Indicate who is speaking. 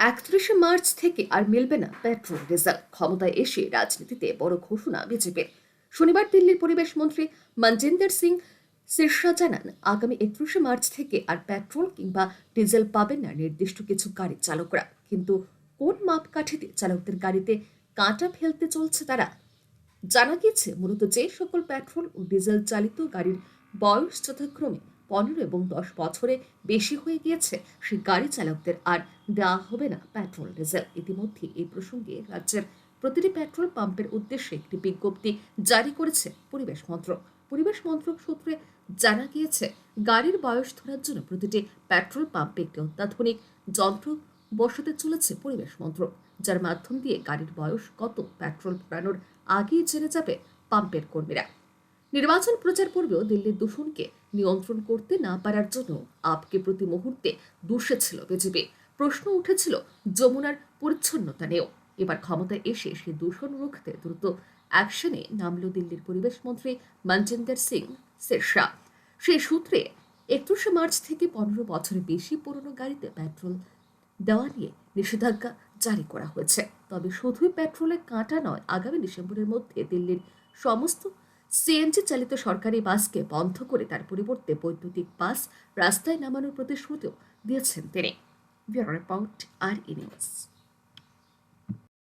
Speaker 1: একত্রিশে মার্চ থেকে আর মিলবে না পেট্রোল ডিজেল। ক্ষমতায় এসে রাজনীতিতে বড় ঘোষণা বিজেপির শনিবার দিল্লির পরিবেশ মন্ত্রী মনজিন্দর সিং সিরসা জানান, আগামী একত্রিশে মার্চ থেকে আর পেট্রোল কিংবা ডিজেল পাবেন না নির্দিষ্ট কিছু গাড়ি চালকরা। কিন্তু কোন মাপকাঠিতে চালকদের গাড়িতে কাঁটা ফেলতে চলছে তারা? জানা গিয়েছে, মূলত যে সকল পেট্রোল ও ডিজেল চালিত গাড়ির বয়স যথাক্রমে পনেরো এবং দশ বছরে বেশি হয়ে গিয়েছে, সেই গাড়ি চালকদের আর দেওয়া হবে না পেট্রোল ডিজেল ইতিমধ্যে এই প্রসঙ্গে রাজ্যের প্রতিটি পেট্রোল পাম্পের উদ্দেশ্যে একটি বিজ্ঞপ্তি জারি করেছে পরিবেশ মন্ত্রক। পরিবেশ মন্ত্রক সূত্রে জানা গিয়েছে, গাড়ির বয়স ধরার জন্য প্রতিটি পেট্রোল পাম্পে একটি অত্যাধুনিক যন্ত্র বসাতে চলেছে পরিবেশ মন্ত্রক, যার মাধ্যম দিয়ে গাড়ির বয়স কত পেট্রোল ভরানোর আগেই জেনে যাবে পাম্পের কর্মীরা। নির্বাচন প্রচার পূর্বেও দিল্লির দূষণকে নিয়ন্ত্রণ করতে না পারার জন্য আপকে প্রতি মুহূর্তে দূষেছিল বিজেপি প্রশ্ন উঠেছিল যমুনার পরিচ্ছন্নতা নিয়েও। এবার ক্ষমতায় এসে সে দূষণ রুখতে দ্রুত অ্যাকশনে নামল দিল্লির পরিবেশ মন্ত্রী মনজিন্দর সিং শেরশাহ সেই সূত্রে একত্রিশে মার্চ থেকে পনেরো বছরের বেশি পুরনো গাড়িতে পেট্রোল দেওয়া নিয়ে নিষেধাজ্ঞা জারি করা হয়েছে। তবে শুধুই পেট্রোলের কাঁটা নয়, আগামী ডিসেম্বরের মধ্যে দিল্লির সমস্ত সিএনজি চালিত সরকারি বাসকে বন্ধ করে তার পরিবর্তে বৈদ্যুতিক বাস রাস্তায় নামানোর প্রতিশ্রুতিও দিয়েছেন তিনি। রিপোর্ট আর ই নিউজ।